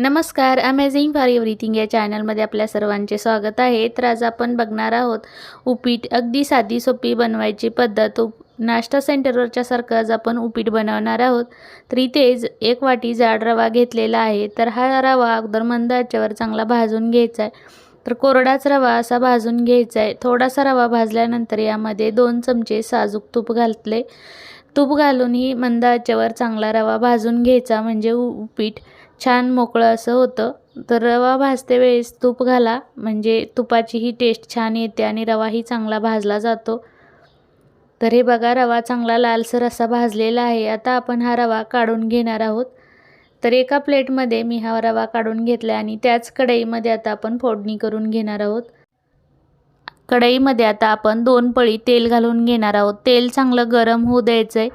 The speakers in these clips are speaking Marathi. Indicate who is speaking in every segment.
Speaker 1: नमस्कार अमेझिंग फॉर एव्हरीथिंग या चॅनलमध्ये आपल्या सर्वांचे स्वागत आहे. तर आज आपण बघणार आहोत उपीट अगदी साधी सोपी बनवायची पद्धत. उप नाश्ता सेंटरवरच्या सारखं आज आपण उपीट बनवणार आहोत. तर इथेच एक वाटी जाड रवा घेतलेला आहे. तर हा रवा अगोदर मंद याच्यावर चांगला भाजून घ्यायचा आहे. तर कोरडाच रवा असा भाजून घ्यायचा आहे. थोडासा रवा भाजल्यानंतर यामध्ये दोन चमचे साजूक तूप घातले. तूप घालूनही मंद आचेवर चांगला रवा भाजून घ्यायचा म्हणजे उपीट छान मोकळं असं होतं. तर रवा भाजते वेळेस तूप घाला. म्हणजे तुपाचीही टेस्ट छान येते आणि रवाही चांगला भाजला जातो. तर हे बघा रवा चांगला लालसर असा भाजलेला आहे. आता आपण हा रवा काढून घेणार आहोत. तर एका प्लेटमध्ये मी हा रवा काढून घेतला आणि त्याच कढईमध्ये आता आपण फोडणी करून घेणार आहोत. कढईमध्ये आता आपण दोन पळी तेल घालून घेणार आहोत. तेल चांगलं गरम होऊ द्यायचं आहे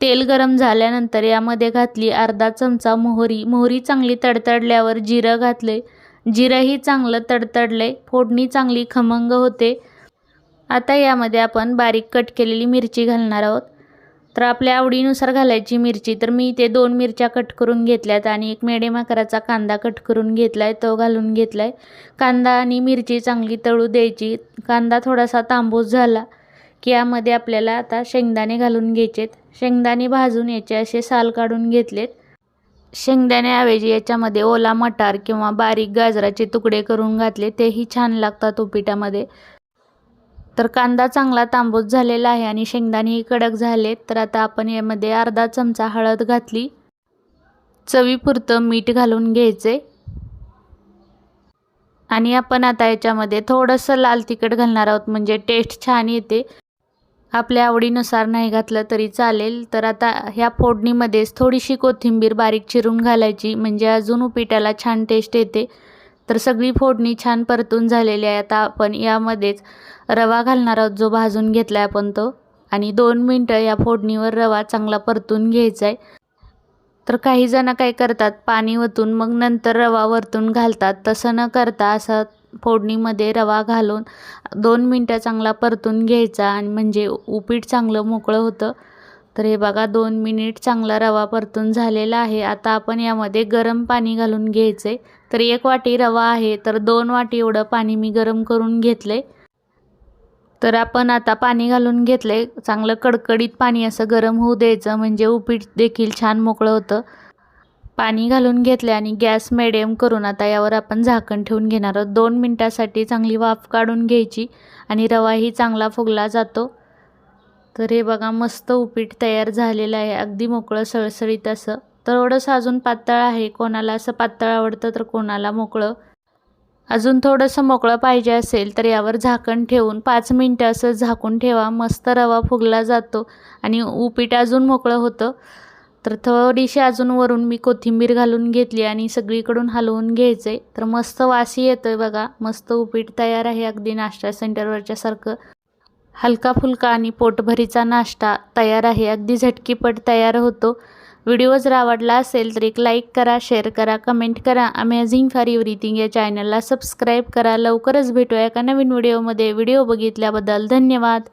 Speaker 1: तेल गरम झाल्यानंतर यामध्ये घातली अर्धा चमचा मोहरी. मोहरी चांगली तडतडल्यावर जिरं घातले. जिरंही चांगलं तडतडले. फोडणी चांगली खमंग होते. आता यामध्ये आपण बारीक कट केलेली मिरची घालणार आहोत. तर आपल्या आवडीनुसार घालायची मिरची. तर मी इथे दोन मिरच्या कट करून घेतल्यात आणि एक मेडियम आकाराचा कांदा कट करून घेतला आहे तो घालून घेतला आहे कांदा आणि मिरची चांगली तळू द्यायची. कांदा थोडासा तांबूस झाला. की यामध्ये आपल्याला आता शेंगदाणे घालून घ्यायचेत. शेंगदाणे भाजून याचे असे साल काढून घेतलेत. शेंगदाण्याऐवजी याच्यामध्ये ओला मटार किंवा बारीक गाजराचे तुकडे करून घातले तेही छान लागतात उपिटामध्ये तर कांदा चांगला तांबूस झालेला आहे आणि शेंगदाणेही कडक झालेत तर आता आपण यामध्ये अर्धा चमचा हळद घातली. चवीपुरतं मीठ घालून घ्यायचे. आणि आपण आता याच्यामध्ये थोडंसं लाल तिखट घालणार आहोत म्हणजे टेस्ट छान येते. आपल्या आवडीनुसार नाही घातलं तरी चालेल. तर आता ह्या फोडणीमध्येच थोडीशी कोथिंबीर बारीक चिरून घालायची म्हणजे अजून उपिटाला छान टेस्ट येते. तर सगळी फोडणी छान परतून झालेली आहे. आता आपण यामध्येच रवा घालणार आहोत जो भाजून घेतला आहे आपण तो. आणि दोन मिनटं या फोडणीवर रवा चांगला परतून घ्यायचा आहे. तर काही जण काय करतात पाणी ओतून मग नंतर रवा वरतून घालतात. तसं न करता असं फोडणीमध्ये रवा घालून दोन मिनटं चांगला परतून घ्यायचा आणि म्हणजे उपीट चांगलं मोकळं होतं. तर हे बघा दोन मिनिट चांगला रवा परतून झालेला आहे. आता आपण यामध्ये गरम पाणी घालून घ्यायचं. आहे तर एक वाटी रवा आहे तर दोन वाटी एवढं पाणी मी गरम करून घेतलं तर आपण आता पाणी घालून घेतलं चांगलं कडकडीत पाणी असं गरम होऊ द्यायचं म्हणजे उपीट देखील छान मोकळं होतं. पाणी घालून घेतले आणि गॅस मिडियम करून आता यावर आपण झाकण ठेवून घेणार आहोत. दोन मिनटासाठी चांगली वाफ काढून घ्यायची आणि रवाही चांगला फुगला जातो. तर हे बघा मस्त उपीट तयार झालेलं आहे. अगदी मोकळं सळसळीत असं. थोडंसं अजून पातळ आहे. कोणाला असं पातळ आवडतं तर कोणाला मोकळं. अजून थोडंसं मोकळं पाहिजे असेल तर यावर झाकण ठेवून पाच मिनटं असं झाकून ठेवा. मस्त रवा फुगला जातो आणि उपीट अजून मोकळं होतं. तर थोडीशी अजून वरून मी कोथिंबीर घालून घेतली आणि सगळीकडून हलवून घ्यायचं. आहे तर मस्त वासी येतो आहे बघा. मस्त उपीट तयार आहे अगदी नाश्ता सेंटरवरच्यासारखं हलका फुलका आणि पोटभरीचा नाश्ता तयार आहे. अगदी झटकीपट तयार होतो. व्हिडिओ जर आवडला असेल तर एक लाईक करा शेअर करा कमेंट करा. अमेझिंग फॉर एव्हरीथिंग या चॅनलला सबस्क्राईब करा. लवकरच भेटूया एका नवीन व्हिडिओमध्ये. व्हिडिओ बघितल्याबद्दल धन्यवाद.